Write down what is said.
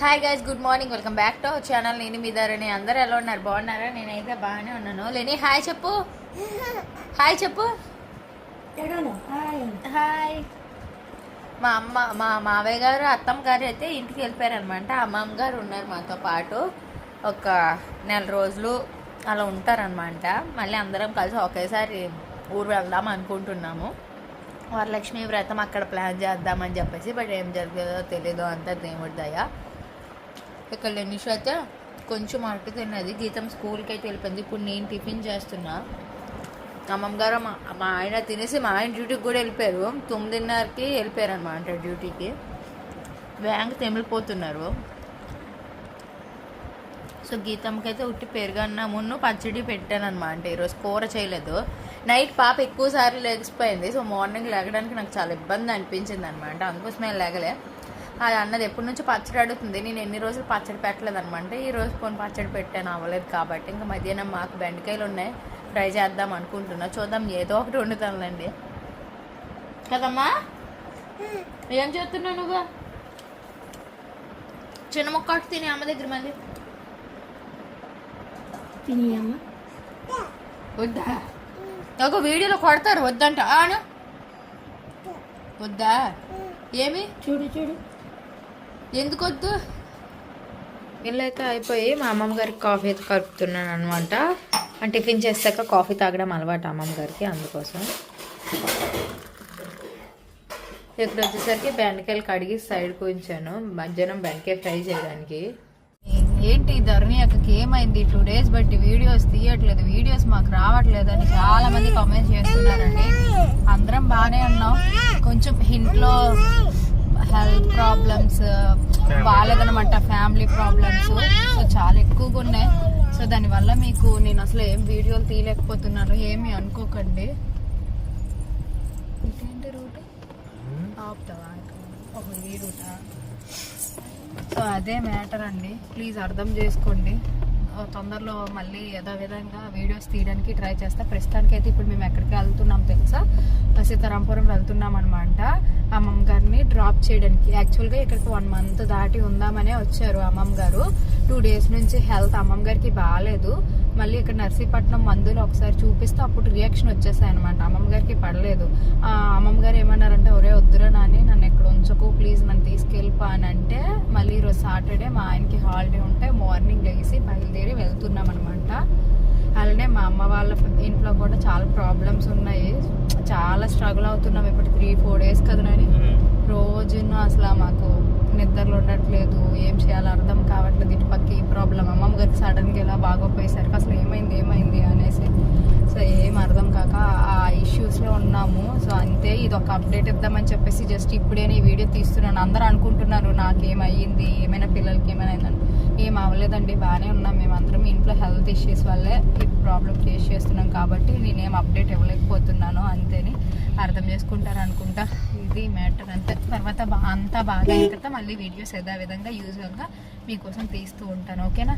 Hi guys good morning welcome back to our channel నేను మీ ధరణి అందరూ ఎలా ఉన్నారు? బాగున్నారా? నేనైతే బాగానే ఉన్నాను. లేని హాయ్ చెప్పు. హాయ్ చెప్పు. హాయ్ మా అమ్మ మా మావయ్య గారు అత్తమ్మ గారు అయితే ఇంటికి వెళ్ళిపోయారనమాట అమ్మమ్మ గారు ఉన్నారు మాతో పాటు. ఒక నెల రోజులు అలా ఉంటారనమాట మళ్ళీ అందరం కలిసి ఒకేసారి ఊరు వెళ్దాం అనుకుంటున్నాము. వరలక్ష్మి వ్రతం అక్కడ ప్లాన్ చేద్దామని చెప్పేసి బట్ ఏం జరుగుతుందో తెలీదు అంతా దేవుడి దయ. ఇక్కడ లెనిష్ అయితే కొంచెం అరటి తిన్నది. గీతం స్కూల్కి అయితే వెళ్ళిపోయింది. ఇప్పుడు నేను టిఫిన్ చేస్తున్నా. అమ్మమ్మ గారు మా మా ఆయన తినేసి మా ఆయన డ్యూటీకి కూడా వెళ్ళిపోయారు. తొమ్మిదిన్నరకి వెళ్ళిపోయారు అనమాట డ్యూటీకి బ్యాంక్ తెమిలిపోతున్నారు సో గీతంకి అయితే ఉట్టి పెరుగన్నమును పచ్చడి పెట్టాను అనమాట ఈరోజు కూర చేయలేదు. నైట్ పాప ఎక్కువసార్లు లేచిపోయింది. సో మార్నింగ్ లేగడానికి నాకు చాలా ఇబ్బంది అనిపించింది అనమాట అందుకోసమే లేగలే. అది అన్నది ఎప్పటి నుంచి పచ్చడి అడుగుతుంది. నేను ఎన్ని రోజులు పచ్చడి పెట్టలేదు అనమాట ఈ రోజు కొన్ని పచ్చడి పెట్టాను అవ్వలేదు కాబట్టి. ఇంకా మధ్యాహ్నం మాకు బెండకాయలు ఉన్నాయి ట్రై చేద్దాం అనుకుంటున్నా. చూద్దాం ఏదో ఒకటి వండుతానులేండి. కదమ్మా? ఏం చేస్తున్నావు నువ్వు? చిన్న ముక్క తిని అమ్మ దగ్గర మళ్ళీ. తినియమ్మా. వద్దా? ఒక వీడియోలో కొడతారు వద్దంట. ఆను. వద్దా? ఏమి? చూడు చూడు. ఎందుకు వద్దు ఇల్లైతే అయిపోయి మా అమ్మమ్మ గారికి కాఫీ అయితే కలుపుతున్నాను అనమాట టిఫిన్ చేశాక కాఫీ తాగడం అలవాటు అమ్మమ్మ గారికి అందుకోసం. ఇక్కడ వచ్చేసరికి బెండకాయలు కడిగి సైడ్కి ఉంచాను. మధ్యాహ్నం బెండకాయ ఫ్రై చేయడానికి. ఏంటి ధరణి అక్కకి ఏమైంది? టూ డేస్ బట్టి వీడియోస్ తీయట్లేదు. వీడియోస్ మాకు రావట్లేదు అని చాలా మంది కామెంట్స్ చేస్తున్నారండి. అందరం బాగానే ఉన్నాం. కొంచెం ఇంట్లో హెల్త్ ప్రాబ్లమ్స్ బాగాలేదనమాట ఫ్యామిలీ ప్రాబ్లమ్స్ సో చాలా ఎక్కువగా ఉన్నాయి. సో దానివల్ల మీకు నేను అసలు ఏం వీడియోలు తీయలేకపోతున్నాను. ఏమి అనుకోకండి. ఇదేంటి రూట్? ఆపుతావా ఒక ఈ రూటా? సో అదే మ్యాటర్ అండి. ప్లీజ్ అర్థం చేసుకోండి. తొందరలో మళ్ళీ యథావిధంగా వీడియోస్ తీయడానికి ట్రై చేస్తా. ప్రస్తుతానికి అయితే ఇప్పుడు మేము ఎక్కడికి వెళ్తున్నాం తెలుసా? సీతారాంపురం వెళ్తున్నాం అనమాట అమ్మమ్మ డ్రాప్ చేయడానికి. యాక్చువల్గా ఇక్కడికి వన్ మంత్ దాటి ఉందామనే వచ్చారు అమ్మమ్మ గారు. టూ డేస్ నుంచి హెల్త్ అమ్మమ్మ గారికి బాగాలేదు మళ్ళీ ఇక్కడ నర్సీపట్నం మందులు ఒకసారి చూపిస్తే అప్పుడు రియాక్షన్ వచ్చేసాయి అనమాట అమ్మమ్మ గారికి పడలేదు. ఆ, అమ్మమ్మ గారు ఏమన్నారంటే ఒరే వద్దురా నాని నన్ను ఎక్కడ ఉంచకు ప్లీజ్ నన్ను తీసుకెళ్ళిపా అని అంటే మళ్ళీ ఈరోజు సాటర్డే మా ఆయనకి హాలిడే ఉంటే మార్నింగ్ లేచి బయలుదేరి వెళ్తున్నాం అనమాట అలానే మా అమ్మ వాళ్ళ ఇంట్లో కూడా చాలా ప్రాబ్లమ్స్ ఉన్నాయి. చాలా స్ట్రగుల్ అవుతున్నాం ఇప్పుడు త్రీ ఫోర్ డేస్ కదా నాని. రోజున అసలు మాకు నిద్రలు ఉండట్లేదు ఏం చేయాలో అర్థం కావట్లేదు. ఇటు పక్క ఈ ప్రాబ్లం అమ్మమ్మ గారికి సడన్గా ఇలా బాగోపోయేసరికి అసలు ఏమైంది ఏమైంది అనేసి. సో ఏం అర్థం కాక ఆ ఇష్యూస్లో ఉన్నాము. సో అంతే ఇది ఒక అప్డేట్ ఇద్దామని చెప్పేసి జస్ట్ ఇప్పుడే ఈ వీడియో తీస్తున్నాను. అందరూ అనుకుంటున్నారు నాకేమయ్యింది ఏమైనా పిల్లలకి ఏమైనా అయిందని ఏం అవ్వలేదండి బాగానే ఉన్నాం. మేమందరం ఇంట్లో హెల్త్ ఇష్యూస్ వల్లే ఈ ప్రాబ్లం ఫేస్ చేస్తున్నాం కాబట్టి నేనేం అప్డేట్ ఇవ్వలేకపోతున్నాను అంతేని. అర్థం చేసుకుంటారు అనుకుంటా ఇది మ్యాటర్ అంతే. తర్వాత అంతా బాగా అయిన తర్వాత మళ్ళీ వీడియోస్ యథావిధంగా యూజువల్గా మీకోసం తీస్తూ ఉంటాను. ఓకేనా?